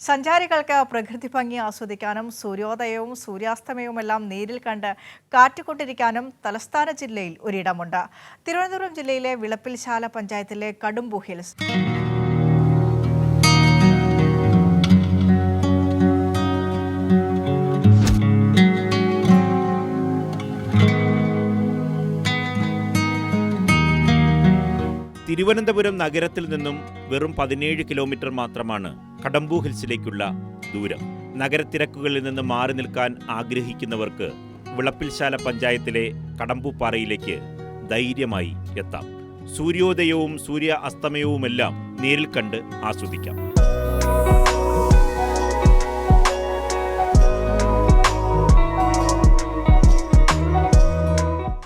സഞ്ചാരികൾക്ക് പ്രകൃതി ഭംഗി ആസ്വദിക്കാനും സൂര്യോദയവും സൂര്യാസ്തമയവുമെല്ലാം നേരിൽ കണ്ട് കാറ്റുകൊണ്ടിരിക്കാനും തലസ്ഥാന ജില്ലയിൽ ഒരിടമുണ്ട്. തിരുവനന്തപുരം ജില്ലയിലെ വിളപ്പിൽശാല പഞ്ചായത്തിലെ കടുംബു ഹിൽസ്. തിരുവനന്തപുരം നഗരത്തിൽ നിന്നും വെറും പതിനേഴ് കിലോമീറ്റർ മാത്രമാണ് കടമ്പു ഹിൽസിലേക്കുള്ള ദൂരം. നഗരത്തിരക്കുകളിൽ നിന്ന് മാറി നിൽക്കാൻ ആഗ്രഹിക്കുന്നവർക്ക് വിളപ്പിൽശാല പഞ്ചായത്തിലെ കടമ്പുപാറയിലേക്ക് ധൈര്യമായി എത്താം. സൂര്യോദയവും സൂര്യ അസ്തമയവുമെല്ലാം നേരിൽ കണ്ട് ആസ്വദിക്കാം.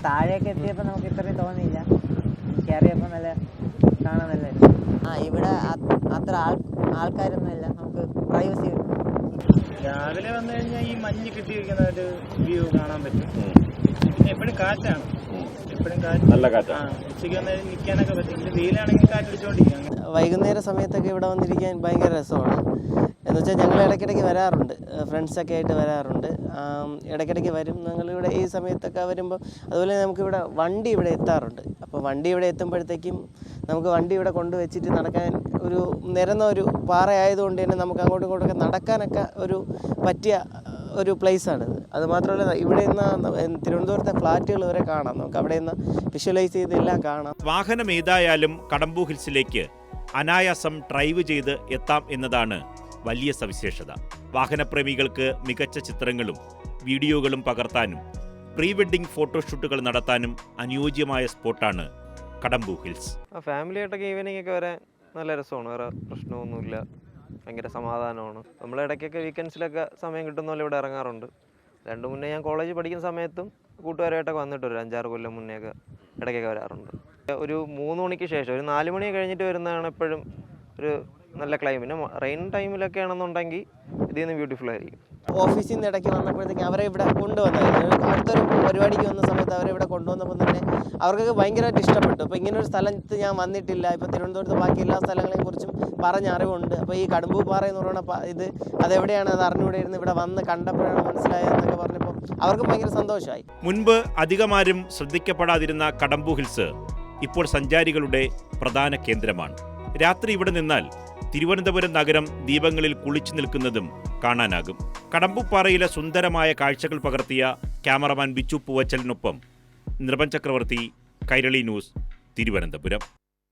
താഴേക്ക് എത്തിയപ്പോൾ നമുക്ക് ഇത്രയും തോന്നിയില്ല. കയറിയപ്പോൾ നല്ല കാണാൻ നല്ല ആ ഇവിടെ അത്ര ആൾ ആൾക്കാരൊന്നുമില്ല. നമുക്ക് പ്രൈവസി രാവിലെ വന്നു കഴിഞ്ഞാൽ ഈ മഞ്ഞ് കിട്ടിയിരിക്കുന്ന ഒരു വ്യൂ കാണാൻ പറ്റും. പിന്നെ എപ്പോഴും കാറ്റാണ്. എപ്പോഴും കാറ്റ്. നല്ല കാറ്റാണ് ഉച്ചയ്ക്ക് വന്നാൽ നിൽക്കാനൊക്കെ പറ്റും. വെയിലാണെങ്കിൽ കാറ്റടിച്ചോണ്ടിരിക്കും. അങ്ങനെ വൈകുന്നേര സമയത്തൊക്കെ ഇവിടെ വന്നിരിക്കാൻ ഭയങ്കര രസമാണ്. എന്ന് വെച്ചാൽ ഞങ്ങൾ ഇടയ്ക്കിടയ്ക്ക് വരാറുണ്ട്. ഫ്രണ്ട്സൊക്കെ ആയിട്ട് വരാറുണ്ട്. ഇടയ്ക്കിടയ്ക്ക് വരും. ഞങ്ങളിവിടെ ഈ സമയത്തൊക്കെ വരുമ്പോൾ അതുപോലെ നമുക്കിവിടെ വണ്ടി ഇവിടെ എത്താറുണ്ട്. അപ്പോൾ വണ്ടി ഇവിടെ എത്തുമ്പോഴത്തേക്കും നമുക്ക് വണ്ടി ഇവിടെ കൊണ്ടുവച്ചിട്ട് നടക്കാൻ ഒരു നിരന്ന ഒരു പാറ ആയതുകൊണ്ട് തന്നെ നമുക്ക് അങ്ങോട്ടും ഇങ്ങോട്ടൊക്കെ നടക്കാനൊക്കെ ഒരു പറ്റിയ ഒരു പ്ലേസാണിത്. അത് മാത്രമല്ല ഇവിടെ നിന്ന് തിരുവനന്തപുരത്തെ ഫ്ലാറ്റുകൾ വരെ കാണാം. നമുക്ക് അവിടെ നിന്ന് വിഷ്വലൈസ് ചെയ്തെല്ലാം കാണാം. വാഹനം ഏതായാലും കടമ്പു ഹിൽസിലേക്ക് അനായാസം ഡ്രൈവ് ചെയ്ത് എത്താം എന്നതാണ് വലിയ സവിശേഷത. വാഹനപ്രേമികൾക്ക് മികച്ച ചിത്രങ്ങളും വീഡിയോകളും പകർത്താനും പ്രീ വെഡിങ് ഫോട്ടോഷൂട്ടുകൾ നടത്താനും അനുയോജ്യമായ സ്പോട്ടാണ് കടമ്പു ഹിൽസ്. ഫാമിലിയായിട്ടൊക്കെ ഈവനിങ് ഒക്കെ വരാൻ നല്ല രസമാണ്. വേറെ പ്രശ്നമൊന്നുമില്ല. ഭയങ്കര സമാധാനമാണ്. നമ്മൾ ഇടയ്ക്കൊക്കെ വീക്കെൻഡ്സിലൊക്കെ സമയം കിട്ടുന്ന പോലെ ഇവിടെ ഇറങ്ങാറുണ്ട്. രണ്ടു മുന്നേ ഞാൻ കോളേജ് പഠിക്കുന്ന സമയത്തും കൂട്ടുകാരായിട്ടൊക്കെ വന്നിട്ട് ഒരു അഞ്ചാറ് കൊല്ലം മുന്നേ ഒക്കെ ഇടയ്ക്കൊക്കെ വരാറുണ്ട്. ഒരു മൂന്ന് മണിക്ക് ശേഷം ഒരു നാല് മണി കഴിഞ്ഞിട്ട് വരുന്നതാണ് എപ്പോഴും ഒരു നല്ല ക്ലൈം പിന്നെ റെയിൻ ടൈമിലൊക്കെ ആണെന്നുണ്ടെങ്കിൽ ഇതിൽ നിന്ന് ബ്യൂട്ടിഫുൾ ആയിരിക്കും. ഓഫീസിൽ നിന്ന് ഇടയ്ക്ക് വന്നപ്പോഴത്തേക്ക് അവരെ ഇവിടെ കൊണ്ടുവന്നായിരുന്നു. അടുത്തൊരു പരിപാടിക്ക് വന്ന സമയത്ത് അവരെ ഇവിടെ കൊണ്ടുവന്നപ്പോൾ തന്നെ അവർക്കൊക്കെ ഭയങ്കരമായിട്ട് ഇഷ്ടപ്പെട്ടു. അപ്പോൾ ഇങ്ങനെ ഒരു സ്ഥലത്ത് ഞാൻ വന്നിട്ടില്ല. ഇപ്പോൾ തിരുവനന്തപുരത്ത് ബാക്കി എല്ലാ സ്ഥലങ്ങളെയും കുറിച്ചും പറഞ്ഞ അറിവുണ്ട്. അപ്പോൾ ഈ കടുമ്പൂ പാറ എന്ന് പറയുന്ന ഇത് ഇത് അതെവിടെയാണ് അത് അറിഞ്ഞുകൂടെ ഇരുന്ന് ഇവിടെ വന്ന് കണ്ടപ്പോഴാണ് മനസ്സിലായതെന്നൊക്കെ പറഞ്ഞപ്പോൾ അവർക്ക് ഭയങ്കര സന്തോഷമായി. മുൻപ് അധികമാരും ശ്രദ്ധിക്കപ്പെടാതിരുന്ന കടമ്പു ഹിൽസ് ഇപ്പോൾ സഞ്ചാരികളുടെ പ്രധാന കേന്ദ്രമാണ്. രാത്രി ഇവിടെ നിന്നാൽ തിരുവനന്തപുരം നഗരം ദീപങ്ങളിൽ കുളിച്ചു നിൽക്കുന്നതും കാണാനാകും. കടമ്പുപ്പാറയിലെ സുന്ദരമായ കാഴ്ചകൾ പകർത്തിയ ക്യാമറമാൻ ബിച്ചു പൂവച്ചലിനൊപ്പം നിർഭൻ ചക്രവർത്തി കൈരളി ന്യൂസ് തിരുവനന്തപുരം.